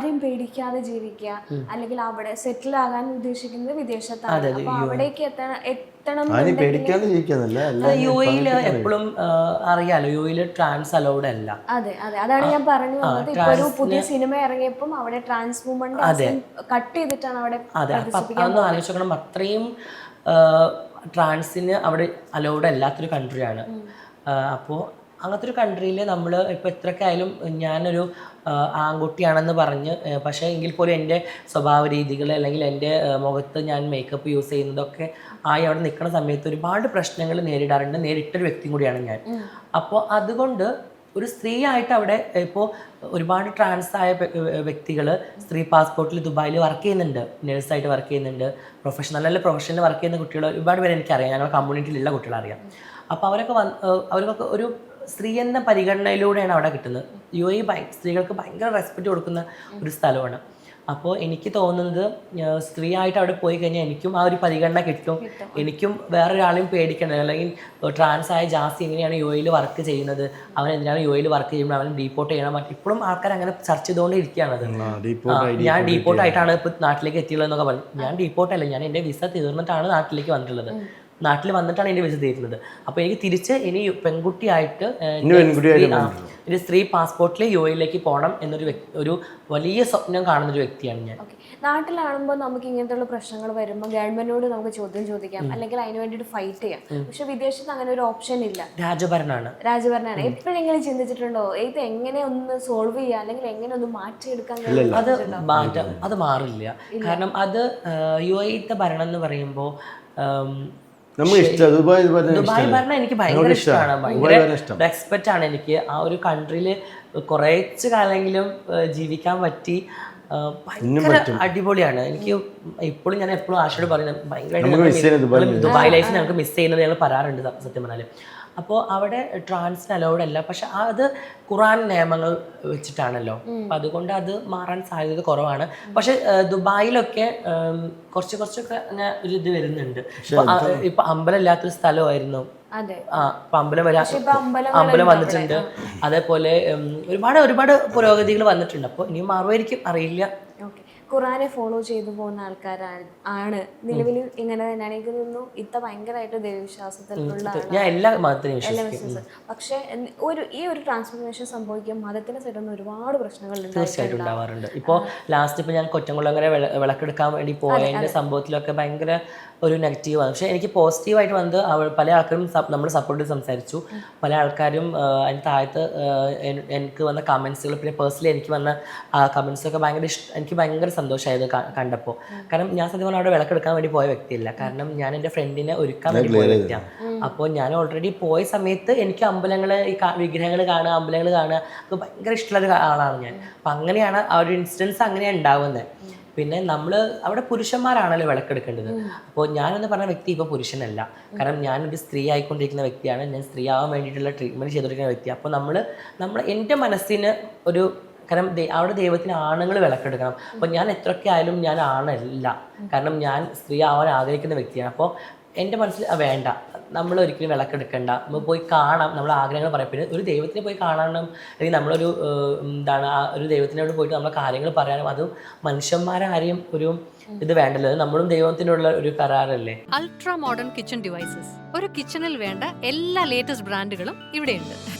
ആരെയും പേടിക്കാതെ ജീവിക്കുക. അല്ലെങ്കിൽ അവിടെ സെറ്റിൽ ആകാൻ ഉദ്ദേശിക്കുന്നത് വിദേശത്താണ്. അപ്പൊ അവിടേക്ക് എത്തണം യു എയിൽ എപ്പോഴും അറിയാലോ യു എയിൽ ട്രാൻസ് അലൗഡ് അല്ല. അതെ അതെ. അതാണ് ഞാൻ പറഞ്ഞു വന്നത് ഇപ്പൊ ഒരു പുതിയ സിനിമ ഇറങ്ങിയപ്പം അവിടെ ട്രാൻസ് വുമൺ കട്ട് ചെയ്തിട്ടാണ് അവിടെ അതെ അതൊന്ന് ആലോചിക്കണം അത്രയും ട്രാൻസിന് അവിടെ അലൗഡ് അല്ലാത്തൊരു കൺട്രിയാണ് അപ്പോൾ അങ്ങനത്തെ ഒരു കൺട്രിയിൽ നമ്മൾ ഇപ്പോൾ എത്രയൊക്കെ ആയാലും ഞാനൊരു ആൺകുട്ടിയാണെന്ന് പറഞ്ഞ് പക്ഷേ എങ്കിൽ പോലും എന്റെ സ്വഭാവ രീതികൾ അല്ലെങ്കിൽ എന്റെ മുഖത്ത് ഞാൻ മേക്കപ്പ് യൂസ് ചെയ്യുന്നതൊക്കെ ആയി അവിടെ നിൽക്കുന്ന സമയത്ത് ഒരുപാട് പ്രശ്നങ്ങൾ നേരിടാറുണ്ട്. നേരിട്ടൊരു വ്യക്തിയും കൂടിയാണ് ഞാൻ. അപ്പോൾ അതുകൊണ്ട് ഒരു സ്ത്രീ ആയിട്ട് അവിടെ ഇപ്പോൾ ഒരുപാട് ട്രാൻസ് ആയ വ്യക്തികൾ സ്ത്രീ പാസ്പോർട്ടിൽ ദുബായിൽ വർക്ക് ചെയ്യുന്നുണ്ട്. നേഴ്സായിട്ട് വർക്ക് ചെയ്യുന്നുണ്ട്. പ്രൊഫഷണൽ അല്ല പ്രൊഫഷണൽ വർക്ക് ചെയ്യുന്ന കുട്ടികൾ ഒരുപാട് പേര് എനിക്കറിയാം. ഞങ്ങളുടെ കമ്മ്യൂണിറ്റിയിലുള്ള കുട്ടികളറിയാം അപ്പോൾ അവരൊക്കെ വന്ന് അവർക്കൊക്കെ ഒരു സ്ത്രീ എന്ന പരിഗണനയിലൂടെയാണ് അവിടെ കിട്ടുന്നത്. യു എ ഭയ സ്ത്രീകൾക്ക് ഭയങ്കര റെസ്പെക്റ്റ് കൊടുക്കുന്ന ഒരു സ്ഥലമാണ്. അപ്പോൾ എനിക്ക് തോന്നുന്നത് സ്ത്രീ ആയിട്ട് അവിടെ പോയി കഴിഞ്ഞാൽ എനിക്കും ആ ഒരു പരിഗണന കിട്ടും. എനിക്കും വേറൊരാളെയും പേടിക്കണ്ട. അല്ലെങ്കിൽ ട്രാൻസ് ആയ ജാസി എങ്ങനെയാണ് യു എയിൽ വർക്ക് ചെയ്യുന്നത്? അവൻ എന്തിനാണ് യു എയിൽ വർക്ക് ചെയ്യുമ്പോൾ അവൻ ഡീപ്പോർട്ട് ചെയ്യണം. ഇപ്പോഴും ആൾക്കാർ അങ്ങനെ ചർച്ച ചെയ്തുകൊണ്ട് ഇരിക്കുകയാണത് അത് ഞാൻ ഡീപ്പോർട്ട് ആയിട്ടാണ് ഇപ്പൊ നാട്ടിലേക്ക് എത്തിയുള്ളതെന്നൊക്കെ പറഞ്ഞു. ഞാൻ ഡീപ്പോർട്ട് അല്ല. ഞാൻ എന്റെ വിസ തീർന്നിട്ടാണ് നാട്ടിലേക്ക് വന്നിട്ടുള്ളത്. നാട്ടിൽ വന്നിട്ടാണ് എന്റെ വിസ തീരുന്നത് അപ്പോൾ എനിക്ക് തിരിച്ച് ഇനി പെൺകുട്ടിയായിട്ട് ഒരു സ്ത്രീ പാസ്പോർട്ടിൽ യു എയിലേക്ക് പോകണം എന്നൊരു വ്യക്തി ഒരു വലിയ സ്വപ്നം കാണുന്ന ഒരു വ്യക്തിയാണ് ഞാൻ. നാട്ടിലാണുമ്പോൾ നമുക്ക് ഇങ്ങനത്തെ പ്രശ്നങ്ങൾ വരുമ്പോൾ ഗവൺമെന്റിനോട് നമുക്ക് ചോദ്യം ചോദിക്കാം. അല്ലെങ്കിൽ അതിന് വേണ്ടിയിട്ട് ഫൈറ്റ് ചെയ്യാം. പക്ഷെ വിദേശത്ത് അങ്ങനെ ഒരു ഓപ്ഷൻ ഇല്ല. രാജഭരണമാണ് രാജഭരണമാണ് എപ്പോഴെങ്കിലും ചിന്തിച്ചിട്ടുണ്ടോ? ഇത് എങ്ങനെ ഒന്ന് സോൾവ് ചെയ്യാം? അല്ലെങ്കിൽ എങ്ങനെ ഒന്ന് മാറ്റിയെടുക്കാൻ അത് മാറ്റം അത് മാറില്ല. കാരണം അത് യു ഐ ഭരണം എന്ന് പറയുമ്പോൾ നമുക്ക് ഇഷ്ടം ദുബായ് ദുബായ് തന്നെ ദുബായ് ഇഷ്ടമല്ലേ? ഭരണം എനിക്ക് ഭയങ്കര ഇഷ്ടമാണ് ഭയങ്കര റെസ്പെക്റ്റ് ആണ് എനിക്ക്. ആ ഒരു കൺട്രിയിൽ കുറച്ച് കാലമെങ്കിലും ജീവിക്കാൻ പറ്റി ഭയങ്കര അടിപൊളിയാണ്. എനിക്ക് ഇപ്പോഴും ഞാൻ എപ്പോഴും ആശയോട് പറയുന്നത് ഭയങ്കരമായിട്ട് ചെയ്യുന്നത് ദുബായ് ലൈഫ് ഞങ്ങൾക്ക് മിസ് ചെയ്യുന്നത് ഞങ്ങൾ പറയാറുണ്ട് സത്യം പറഞ്ഞാൽ അപ്പോൾ അവിടെ ട്രാൻസ് അലൗഡ് അല്ല. പക്ഷെ അത് ഖുറാൻ നിയമങ്ങൾ വെച്ചിട്ടാണല്ലോ. അപ്പം അതുകൊണ്ട് അത് മാറാൻ സാധ്യത കുറവാണ്. പക്ഷെ ദുബായിലൊക്കെ കുറച്ച് കുറച്ചൊക്കെ അങ്ങനെ ഒരു ഇത് വരുന്നുണ്ട്. ഇപ്പൊ അമ്പലമില്ലാത്തൊരു ഇപ്പൊ അമ്പലം ഇല്ലാത്തൊരു സ്ഥലമായിരുന്നു. അതെ. ആ ഇപ്പൊ അമ്പലം വരാ അമ്പലം വന്നിട്ടുണ്ട്. അതേപോലെ ഒരുപാട് ഒരുപാട് പുരോഗതികൾ വന്നിട്ടുണ്ട്. അപ്പോൾ ഇനി മാറുമായിരിക്കും അറിയില്ല. ഖുറാനെ ഫോളോ ചെയ്തു പോകുന്ന ആൾക്കാരാണ് ആണ്. നിലവിൽ ഇങ്ങനെ തന്നെയാണ്. എനിക്ക് തോന്നുന്നു ഇത്ത ഭയങ്കരമായിട്ട് ദൈവവിശ്വാസത്തിലുള്ള. ഞാൻ എല്ലാ പക്ഷെ ഒരു ഈ ഒരു ട്രാൻസ്ഫോർമേഷൻ സംഭവിക്കാൻ മതത്തിന്റെ സൈഡിൽ നിന്ന് ഒരുപാട് പ്രശ്നങ്ങൾ തീർച്ചയായിട്ടും ഉണ്ടാവാറുണ്ട്. ഇപ്പോൾ ലാസ്റ്റ് ഇപ്പോൾ ഞാൻ കൊറ്റംകുളങ്ങര വിള വിളക്കെടുക്കാൻ വേണ്ടി പോയതിന്റെ സംഭവത്തിലൊക്കെ ഭയങ്കര ഒരു നെഗറ്റീവ് ആണ്. പക്ഷേ എനിക്ക് പോസിറ്റീവായിട്ട് വന്നത് അവൾ പല ആൾക്കാരും നമ്മൾ സപ്പോർട്ട് സംസാരിച്ചു. പല ആൾക്കാരും അതിന് താഴത്ത് എനിക്ക് വന്ന കമൻസുകൾ പിന്നെ പേഴ്സണലി എനിക്ക് വന്ന കമൻസൊക്കെ ഭയങ്കര ഇഷ്ടം എനിക്ക് ഭയങ്കര സന്തോഷമായത് കണ്ടപ്പോൾ കാരണം ഞാൻ സത്യം പറഞ്ഞാൽ അവിടെ വിളക്കെടുക്കാൻ വേണ്ടി പോയ വ്യക്തിയല്ല. കാരണം ഞാൻ എന്റെ ഫ്രണ്ടിനെ ഒരുക്കാൻ വേണ്ടി പോയ വ്യക്തിയാണ്. അപ്പോൾ ഞാൻ ഓൾറെഡി പോയ സമയത്ത് എനിക്ക് അമ്പലങ്ങൾ ഈ വിഗ്രഹങ്ങൾ കാണുക അമ്പലങ്ങൾ കാണുക അത് ഭയങ്കര ഇഷ്ടമുള്ള ഒരു ആളാണ് ഞാൻ. അപ്പം അങ്ങനെയാണ് ആ ഒരു ഇൻസിഡൻസ് അങ്ങനെയാണ് ഉണ്ടാവുന്നത് പിന്നെ നമ്മൾ അവിടെ പുരുഷന്മാരാണല്ലോ വിളക്കെടുക്കേണ്ടത്. അപ്പോൾ ഞാനെന്ന് പറഞ്ഞ വ്യക്തി ഇപ്പോൾ പുരുഷനല്ല. കാരണം ഞാനൊരു സ്ത്രീ ആയിക്കൊണ്ടിരിക്കുന്ന വ്യക്തിയാണ്. ഞാൻ സ്ത്രീ ആവാൻ വേണ്ടിയിട്ടുള്ള ട്രീറ്റ്മെന്റ് ചെയ്തുകൊണ്ടിരിക്കുന്ന വ്യക്തി അപ്പോൾ നമ്മൾ നമ്മൾ എന്റെ മനസ്സിന് ഒരു കാരണം അവിടെ ദൈവത്തിന് ആണുങ്ങൾ വിളക്കെടുക്കണം. അപ്പോൾ ഞാൻ എത്രയൊക്കെ ആയാലും ഞാൻ ആണല്ല. കാരണം ഞാൻ സ്ത്രീ ആവാൻ ആഗ്രഹിക്കുന്ന വ്യക്തിയാണ്. അപ്പോൾ എന്റെ മനസ്സിൽ "ആ, വേണ്ട. നമ്മൾ ഒരിക്കലും വിളക്കെടുക്കണ്ട. നമ്മൾ പോയി കാണാം. നമ്മൾ ആഗ്രഹങ്ങൾ പറയാം. പിന്നെ ഒരു ദൈവത്തിനെ പോയി കാണാനും അല്ലെങ്കിൽ നമ്മളൊരു എന്താണ് ആ ഒരു ദൈവത്തിനോട് പോയിട്ട് നമ്മളെ കാര്യങ്ങൾ പറയാനും അത് മനുഷ്യന്മാരാരെയും ഒരു ഇത് വേണ്ടല്ലോ. നമ്മളും ദൈവത്തിനുള്ള ഒരു കരാറല്ലേ? Ultra modern kitchen devices. ഒരു കിച്ചണിൽ വേണ്ട എല്ലാ ലേറ്റസ്റ്റ് ബ്രാൻഡുകളും ഇവിടെയുണ്ട്.